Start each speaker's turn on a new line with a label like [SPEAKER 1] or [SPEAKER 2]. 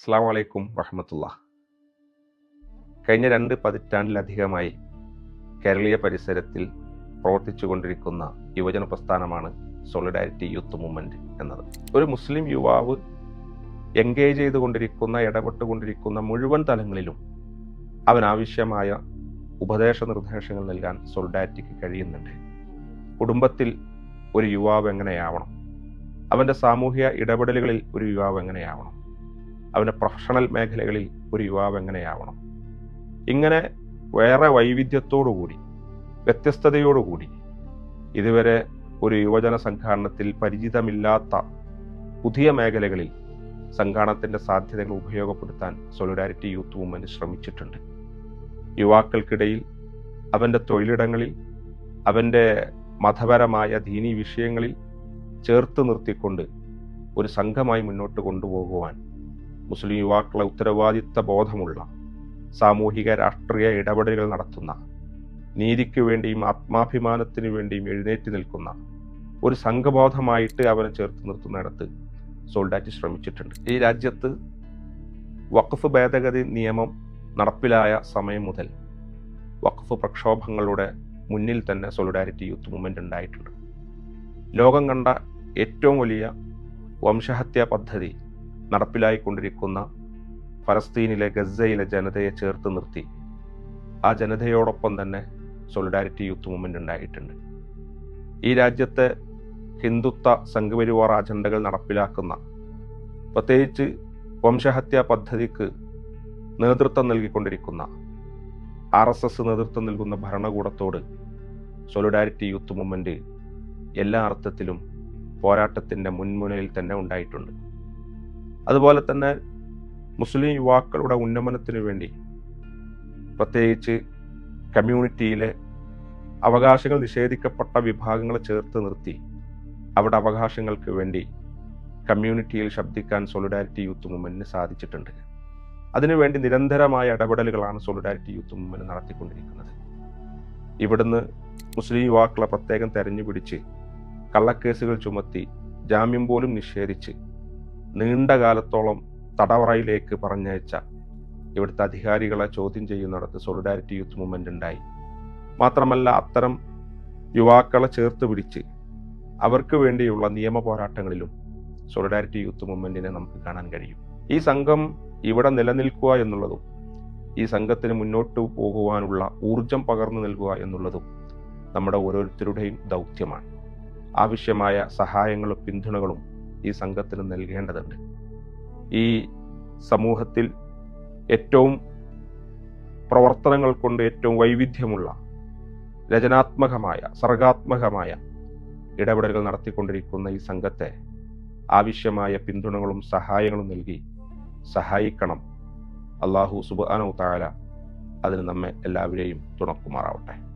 [SPEAKER 1] അസ്സാം വലൈക്കും വഹമ്മത്തുള്ള കഴിഞ്ഞ രണ്ട് പതിറ്റാണ്ടിലധികമായി കേരളീയ പരിസരത്തിൽ പ്രവർത്തിച്ചു കൊണ്ടിരിക്കുന്ന യുവജന പ്രസ്ഥാനമാണ് സോളിഡാരിറ്റി യൂത്ത് മൂവ്മെന്റ് എന്നത്. ഒരു മുസ്ലിം യുവാവ് എൻഗേജ് ചെയ്തുകൊണ്ടിരിക്കുന്ന ഇടപെട്ടുകൊണ്ടിരിക്കുന്ന മുഴുവൻ തലങ്ങളിലും അവനാവശ്യമായ ഉപദേശ നിർദ്ദേശങ്ങൾ നൽകാൻ സോളിഡാരിറ്റിക്ക് കഴിയുന്നുണ്ട്. കുടുംബത്തിൽ ഒരു യുവാവ് എങ്ങനെയാവണം? അവന്റെ സാമൂഹിക ഇടപെടലുകളിൽ ഒരു യുവാവ് എങ്ങനെയാവണം? അവന്റെ പ്രൊഫഷണൽ മേഖലകളിൽ ഒരു യുവാവ് എങ്ങനെയാവണം? ഇങ്ങനെ വേറെ വൈവിധ്യത്തോടുകൂടി വ്യത്യസ്തതയോടുകൂടി ഇതുവരെ ഒരു യുവജന സംഘാടനത്തിൽ പരിചിതമില്ലാത്ത പുതിയ മേഖലകളിൽ സംഘാടനത്തിന്റെ സാധ്യതകൾ ഉപയോഗപ്പെടുത്താൻ സോളിഡാരിറ്റി യൂത്ത് മൂവ്മെന്റ് ശ്രമിച്ചിട്ടുണ്ട്. യുവാക്കൾക്കിടയിൽ അവന്റെ തൊഴിലിടങ്ങളിൽ അവന്റെ മതപരമായ ദീനീ വിഷയങ്ങളിൽ ചേർത്ത് നിർത്തിക്കൊണ്ട് ഒരു സംഘമായി മുന്നോട്ട് കൊണ്ടുപോകുവാൻ മുസ്ലിം യുവാക്കളെ ഉത്തരവാദിത്ത ബോധമുള്ള സാമൂഹിക രാഷ്ട്രീയ ഇടപെടലുകൾ നടത്തുന്ന നീതിക്ക് വേണ്ടിയും ആത്മാഭിമാനത്തിന് വേണ്ടിയും എഴുന്നേറ്റ് നിൽക്കുന്ന ഒരു സംഘബോധമായിട്ട് അവനെ ചേർത്ത് നിർത്തുന്നിടത്ത് സോൾഡാറ്റ് ശ്രമിച്ചിട്ടുണ്ട്. ഈ രാജ്യത്ത് വഖഫ് ഭേദഗതി നിയമം നടപ്പിലായ സമയം മുതൽ വഖഫ് പ്രക്ഷോഭങ്ങളുടെ മുന്നിൽ തന്നെ സോളിഡാരിറ്റി യൂത്ത് മൂവ്മെന്റ് ഉണ്ടായിട്ടുണ്ട്. ലോകം കണ്ട ഏറ്റവും വലിയ വംശഹത്യാ പദ്ധതി നടപ്പിലായിക്കൊണ്ടിരിക്കുന്ന ഫലസ്തീനിലെ ഗസയിലെ ജനതയെ ചേർത്ത് നിർത്തി. ആ ജനതയോടൊപ്പം തന്നെ സോളിഡാരിറ്റി യൂത്ത് മൂവ്മെന്റ് ഉണ്ടായിട്ടുണ്ട്. ഈ രാജ്യത്തെ ഹിന്ദുത്വ സംഘപരിവാർ അജണ്ടകൾ നടപ്പിലാക്കുന്ന പ്രത്യേകിച്ച് വംശഹത്യാ പദ്ധതിക്ക് നേതൃത്വം നൽകിക്കൊണ്ടിരിക്കുന്ന ആർ എസ് എസ് നേതൃത്വം നൽകുന്ന ഭരണകൂടത്തോട് സോളിഡാരിറ്റി യൂത്ത് മൂവ്മെന്റ് എല്ലാ അർത്ഥത്തിലും പോരാട്ടത്തിന്റെ മുൻമുനയിൽ തന്നെ ഉണ്ടായിട്ടുണ്ട്. അതുപോലെ തന്നെ മുസ്ലിം യുവാക്കളുടെ ഉന്നമനത്തിന് വേണ്ടി പ്രത്യേകിച്ച് കമ്മ്യൂണിറ്റിയിലെ അവകാശങ്ങൾ നിഷേധിക്കപ്പെട്ട വിഭാഗങ്ങളെ ചേർത്ത് നിർത്തി അവിടെ അവകാശങ്ങൾക്ക് വേണ്ടി കമ്മ്യൂണിറ്റിയിൽ ശബ്ദിക്കാൻ സോളിഡാരിറ്റി യൂത്ത് മൂവ്മെന്റിന് സാധിച്ചിട്ടുണ്ട്. അതിനുവേണ്ടി നിരന്തരമായ ഇടപെടലുകളാണ് സോളിഡാരിറ്റി യൂത്ത് മൂവ്മെന്റ് നടത്തിക്കൊണ്ടിരിക്കുന്നത്. ഇവിടുന്ന് മുസ്ലിം യുവാക്കളെ പ്രത്യേകം തെരഞ്ഞുപിടിച്ച് കള്ളക്കേസുകൾ ചുമത്തി ജാമ്യം പോലും നിഷേധിച്ച് നീണ്ട കാലത്തോളം തടവറയിലേക്ക് പറഞ്ഞയച്ച ഇവിടുത്തെ അധികാരികളെ ചോദ്യം ചെയ്യുന്നിടത്ത് സോളിഡാരിറ്റി യൂത്ത് മൂവ്മെന്റ് ഉണ്ടായി. മാത്രമല്ല അത്തരം യുവാക്കളെ ചേർത്ത് പിടിച്ച് അവർക്ക് വേണ്ടിയുള്ള നിയമ പോരാട്ടങ്ങളിലും സോളിഡാരിറ്റി യൂത്ത് മൂവ്മെന്റിനെ നമുക്ക് കാണാൻ കഴിയും. ഈ സംഘം ഇവിടെ നിലനിൽക്കുക എന്നുള്ളതും ഈ സംഘത്തിന് മുന്നോട്ട് പോകുവാനുള്ള ഊർജം പകർന്നു നൽകുക എന്നുള്ളതും നമ്മുടെ ഓരോരുത്തരുടെയും ദൗത്യമാണ്. ആവശ്യമായ സഹായങ്ങളും പിന്തുണകളും ഈ സംഘത്തിന് നൽകേണ്ടതുണ്ട്. ഈ സമൂഹത്തിൽ ഏറ്റവും പ്രവർത്തനങ്ങൾ കൊണ്ട് ഏറ്റവും വൈവിധ്യമുള്ള രചനാത്മകമായ സർഗാത്മകമായ ഇടപെടലുകൾ നടത്തിക്കൊണ്ടിരിക്കുന്ന ഈ സംഘത്തെ ആവശ്യമായ പിന്തുണകളും സഹായങ്ങളും നൽകി സഹായിക്കണം. അള്ളാഹു സുബാനു താല അതിന് നമ്മെ എല്ലാവരെയും തുണക്കുമാറാവട്ടെ.